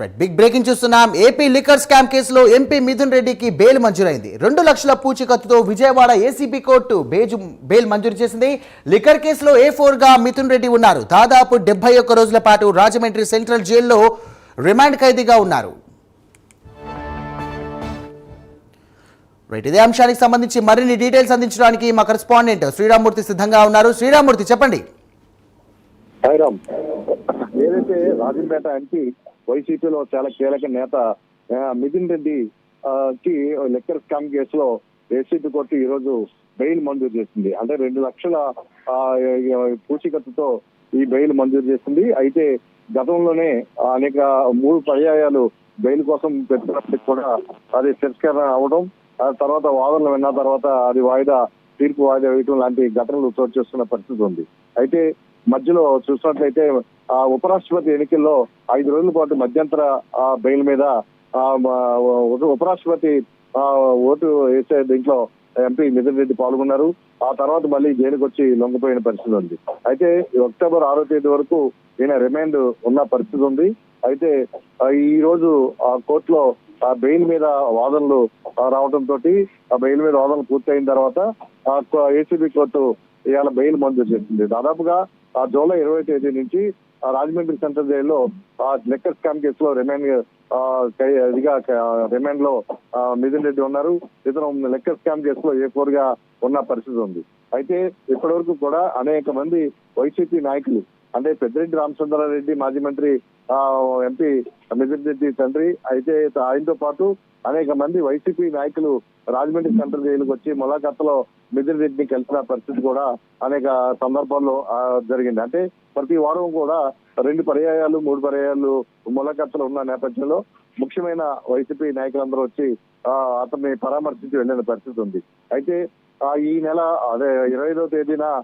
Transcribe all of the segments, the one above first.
Right big breaking చూస్తున్నాం. AP liquor scam కేసులో MP Mithun రెడ్డికి బెయిల్ మంజూరైంది. రెండు లక్షల పూచికత్తుతో విజయవాడ ఏసీబీ కోర్టు బేజు బెయిల్ మంజూరు చేసింది. లిక్కర్ కేసులో ఏ ఫోర్గా మిథున్ రెడ్డి ఉన్నారు? దాదాపు డెబ్బై ఒక్క రోజుల పాటు రాజమండ్రి సెంట్రల్ జైల్లో రిమాండ్ ఖైదీగా ఉన్నారు. రైట్ ఇదే అంశానికి సంబంధించి మరిన్ని డీటెయిల్స్ అందించడానికి మా కరెస్పాండెంట్ శ్రీరామూర్తి సిద్ధంగా ఉన్నారు. శ్రీరామూర్తి చెప్పండి. సాయిరామ్ ఏదైతే రాజంపేట ఎంపీ వైసీపీలో చాలా కీలక నేత మిథున్ రెడ్డి కి లెక్కర్ స్కామ్ కేసులో ఏసీపీ కోర్టు ఈ రోజు బెయిల్ మంజూరు చేసింది. అంటే రెండు లక్షల పూచికత్తుతో పూచీకత్తుతో ఈ బెయిల్ మంజూరు చేసింది. అయితే గతంలోనే అనేక మూడు పర్యాయాలు బెయిల్ కోసం పెట్టినప్పటికీ కూడా అది తిరస్కరణ అవడం తర్వాత వాదనలు విన్న తర్వాత అది వాయిదా తీర్పు వాయిదా వేయటం లాంటి ఘటనలు చోటు చేసుకున్న పరిస్థితి ఉంది. అయితే మధ్యలో చూసినట్లయితే ఆ ఉపరాష్ట్రపతి ఎన్నికల్లో ఐదు రోజుల పాటు మధ్యంతర ఆ, బెయిల్ మీద ఆ, ఉపరాష్ట్రపతి ఆ, ఓటు వేసే దీంట్లో ఎంపీ నితిన్ రెడ్డి పాల్గొన్నారు. ఆ తర్వాత మళ్ళీ జైలుకు వచ్చి లొంగిపోయిన పరిస్థితి ఉంది. అయితే ఈ అక్టోబర్ ఆరో తేదీ వరకు ఈయన రిమాండ్ ఉన్న పరిస్థితి ఉంది. అయితే ఈ రోజు ఆ కోర్టులో ఆ బెయిల్ మీద వాదనలు రావడంతో ఆ బెయిల్ మీద వాదనలు పూర్తయిన తర్వాత ఏసీబీ కోర్టు ఇవాళ బెయిల్ మంజూరు చేసింది. దాదాపుగా జూలై ఇరవై తేదీ నుంచి ఆ రాజమండ్రి సెంట్రల్ జైల్లో ఆ లెక్కర్ స్కామ్ కేసులో రిమాండ్ ఇదిగా రిమాండ్లో మిథున్ రెడ్డి ఉన్నారు. ఇతను లెక్కర్ స్కామ్ కేసులో ఏ ఫోర్గా ఉన్న పరిస్థితి ఉంది. అయితే ఇప్పటి వరకు కూడా అనేక మంది వైసీపీ నాయకులు అంటే పెద్దిరెడ్డి రామచంద్రారెడ్డి మాజీ మంత్రి ఎంపీ మిథున్ రెడ్డి తండ్రి అయితే ఆయనతో పాటు అనేక మంది వైసీపీ నాయకులు రాజమండ్రి సెంట్రల్ జైలుకు వచ్చి ములాఖాతలో మిథున్ రెడ్డిని కలిసిన పరిస్థితి కూడా అనేక సందర్భాల్లో జరిగింది. అంటే ప్రతి వారం కూడా రెండు పర్యాయాలు మూడు పర్యాయాలు ములాఖాతలు ఉన్న నేపథ్యంలో ముఖ్యమైన వైసీపీ నాయకులందరూ వచ్చి అతన్ని పరామర్శించి వెళ్ళిన పరిస్థితి ఉంది. అయితే ఈ నెల అదే ఇరవై తేదీన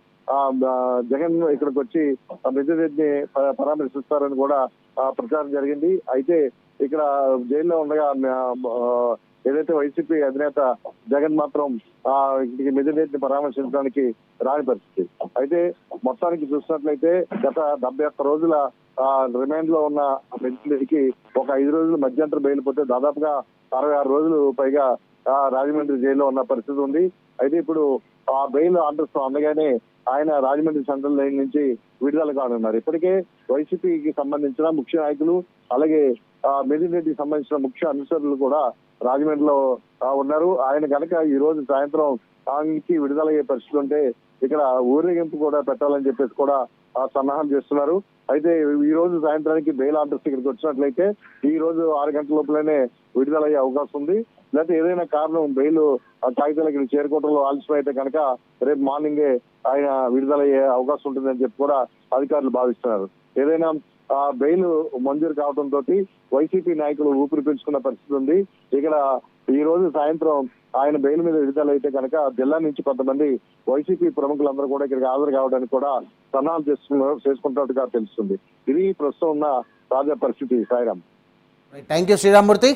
జగన్ ఇక్కడికి వచ్చి ఆ పరామర్శిస్తారని కూడా ప్రచారం జరిగింది. అయితే ఇక్కడ జైల్లో ఉండగా ఏదైతే వైసీపీ అధినేత జగన్ మాత్రం ఆ ఇంటికి పరామర్శించడానికి రాని పరిస్థితి. అయితే మొత్తానికి చూసినట్లయితే గత డెబ్బై ఒక్క రోజుల రిమాండ్లో ఉన్న మిథున్ ఒక ఐదు రోజులు మధ్యంతర బయలుపోతే దాదాపుగా అరవై ఆరు రోజులు పైగా రాజమండ్రి జైల్లో ఉన్న పరిస్థితి ఉంది. అయితే ఇప్పుడు ఆ బెయిల్ ఆర్డర్స్ అందగానే ఆయన రాజమండ్రి సెంట్రల్ లైన్ నుంచి విడుదల కానున్నారు. ఇప్పటికే వైసీపీకి సంబంధించిన ముఖ్య నాయకులు అలాగే మిథున్ రెడ్డికి సంబంధించిన ముఖ్య అనుసరులు కూడా రాజమండ్రిలో ఉన్నారు. ఆయన కనుక ఈ రోజు సాయంత్రం ఆయనకి విడుదలయ్యే పరిస్థితి ఉంటే ఇక్కడ ఊరేగింపు కూడా పెట్టాలని చెప్పేసి కూడా సన్నాహం చేస్తున్నారు. అయితే ఈ రోజు సాయంత్రానికి బెయిల్ ఆర్డర్స్ ఇక్కడికి వచ్చినట్లయితే ఈ రోజు ఆరు గంటల లోపలనే విడుదలయ్యే అవకాశం ఉంది. లేకపోతే ఏదైనా కారణం బెయిల్ ఆ కాగితాలు ఇక్కడ చేరుకోవడంలో ఆలస్యం అయితే కనుక రేపు మార్నింగే ఆయన విడుదలయ్యే అవకాశం ఉంటుందని చెప్పి కూడా అధికారులు భావిస్తున్నారు. ఏదైనా బెయిల్ మంజూరు కావడంతో వైసీపీ నాయకులు ఊపిరి పీల్చుకున్న పరిస్థితి ఉంది. ఇక్కడ ఈ రోజు సాయంత్రం ఆయన బెయిల్ మీద విడుదలైతే కనుక జిల్లా నుంచి కొంతమంది వైసీపీ ప్రముఖులందరూ కూడా ఇక్కడికి హాజరు కావడానికి కూడా సన్నాహాలు చేసుకున్నారు చేసుకుంటున్నట్టుగా తెలుస్తుంది. ఇది ప్రస్తుతం ఉన్న తాజా పరిస్థితి. సాయిరామ్. Thank you Sriramamurthy